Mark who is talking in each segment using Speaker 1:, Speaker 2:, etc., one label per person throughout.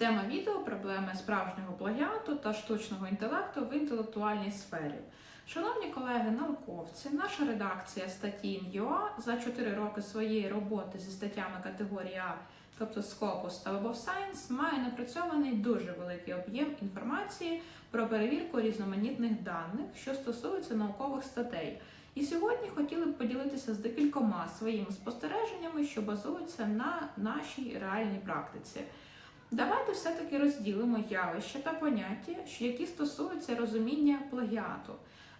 Speaker 1: Тема відео проблеми справжнього плагіату та штучного інтелекту в інтелектуальній сфері. Шановні колеги-науковці, наша редакція статті НЮА за 4 роки своєї роботи зі статтями категорії А, тобто Scopus та Web of Science, має напрацьований дуже великий об'єм інформації про перевірку різноманітних даних, що стосуються наукових статей. І сьогодні хотіли б поділитися з декількома своїми спостереженнями, що базуються на нашій реальній практиці. Давайте все-таки розділимо явища та поняття, які стосуються розуміння плагіату.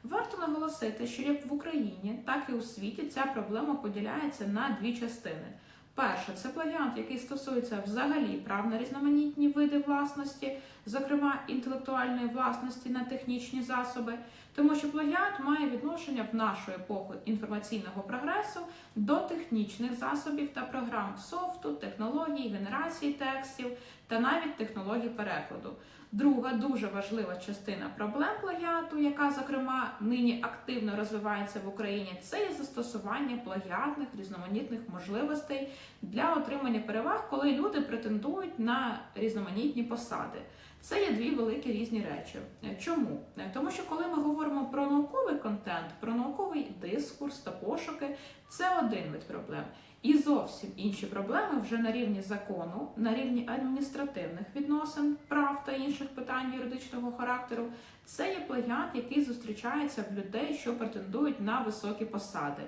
Speaker 1: Варто наголосити, що як в Україні, так і у світі ця проблема поділяється на дві частини. Перше, це плагіат, який стосується взагалі прав на різноманітні види власності, зокрема інтелектуальної власності на технічні засоби, тому що плагіат має відношення в нашу епоху інформаційного прогресу до технічних засобів та програм софту, технологій, генерації текстів та навіть технологій перекладу. Друга дуже важлива частина проблем плагіату, яка зокрема нині активно розвивається в Україні, це є застосування плагіатних різноманітних можливостей для отримання переваг, коли люди претендують на різноманітні посади. Це є дві великі різні речі. Чому? Тому що коли ми говоримо про науковий контент, про науковий дискурс та пошуки, це один вид проблем. І зовсім інші проблеми вже на рівні закону, на рівні адміністративних відносин, прав та інших питань юридичного характеру. Це є плагіат, який зустрічається в людей, що претендують на високі посади.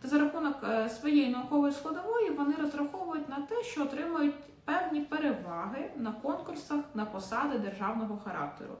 Speaker 1: Та за рахунок е, своєї наукової складової вони розраховують на те, що отримують певні переваги на конкурсах на посади державного характеру.